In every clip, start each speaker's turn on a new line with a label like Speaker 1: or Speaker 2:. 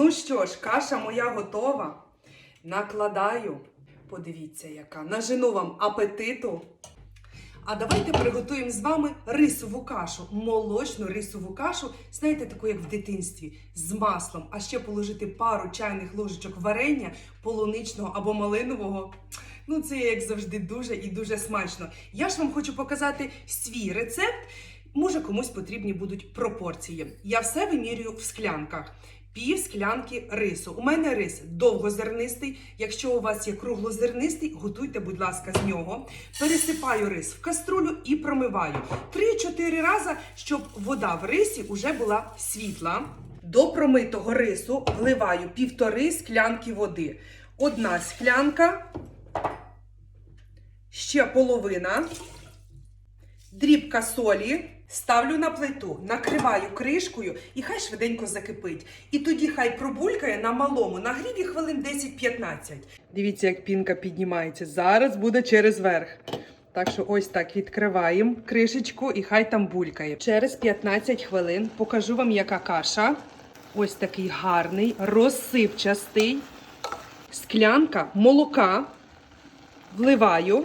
Speaker 1: Ну що ж, каша моя готова. Накладаю. Подивіться, яка. Нажену вам апетиту. А давайте приготуємо з вами рисову кашу, молочну рисову кашу, знаєте, таку, як в дитинстві, з маслом, а ще положити пару чайних ложечок варення полуничного або малинового. Ну, це як завжди дуже і дуже смачно. Я ж вам хочу показати свій рецепт. Може, комусь потрібні будуть пропорції. Я все вимірюю в склянках. Пів склянки рису. У мене рис довгозернистий. Якщо у вас є круглозернистий, готуйте, будь ласка, з нього. Пересипаю рис в каструлю і промиваю 3-4 рази, щоб вода в рисі вже була світла. До промитого рису вливаю півтори склянки води. Одна склянка, ще половина, дрібка солі. Ставлю на плиту, накриваю кришкою і хай швиденько закипить. І тоді хай пробулькає на малому нагріві хвилин 10-15. Дивіться, як пінка піднімається. Зараз буде через верх. Так що ось так відкриваємо кришечку і хай там булькає. Через 15 хвилин покажу вам, яка каша. Ось такий гарний, розсипчастий. Склянка молока. Вливаю.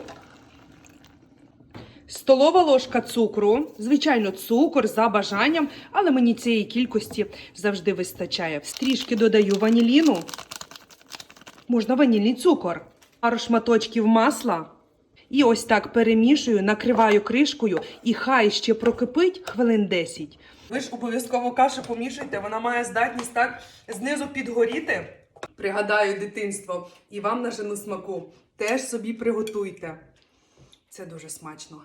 Speaker 1: Столова ложка цукру, звичайно, цукор за бажанням, але мені цієї кількості завжди вистачає. Стрішки додаю ваніліну, можна ванільний цукор, пару шматочків масла. І ось так перемішую, накриваю кришкою і хай ще прокипить хвилин 10. Ви ж обов'язково кашу помішуйте, вона має здатність так знизу підгоріти. Пригадаю дитинство і вам на жену смаку. Теж собі приготуйте. Це дуже смачно.